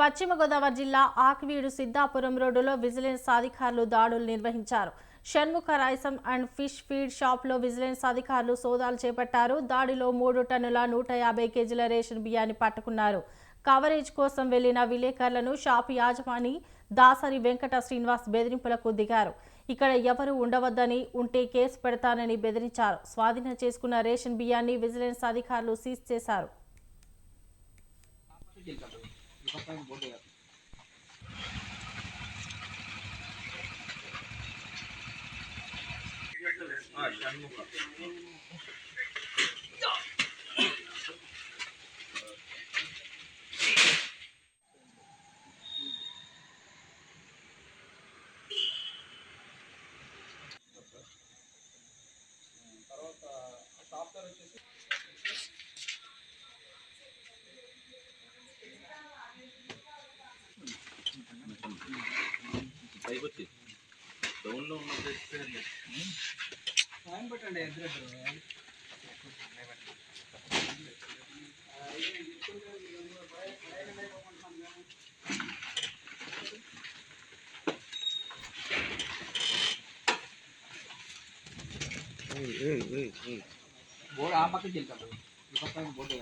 పశ్చిమ గోదావరి జిల్లా ఆక్వీడు సిద్ధాపురం రోడ్డులో విజిలెన్స్ అధికారులు దాడులు నిర్వహించారు. Shanmukha rice and fish feed షాప్లో విజిలెన్స్ అధికారులు సోదాలు చేపట్టారు. దాడిలో మూడు టన్నుల నూట యాభై కేజీల రేషన్ బియ్యాన్ని పట్టుకున్నారు. కవరేజ్ కోసం వెళ్ళిన విలేకరులను షాపు యాజమాని దాసరి వెంకట శ్రీనివాస్ బెదిరింపులకు దిగారు. ఇక్కడ ఎవరు ఉండవద్దని ఉంటే కేసు పెడతానని బెదిరించారు. స్వాధీనం చేసుకున్న రేషన్ బియ్యాన్ని విజిలెన్స్ అధికారులు సీజ్ చేశారు. Ah, já não వచ్చి డౌన్లో ఉన్న ప్లేస్ బోర్డు ఆ పక్కకి వెళ్తాడు ఈ పక్కన బోర్డు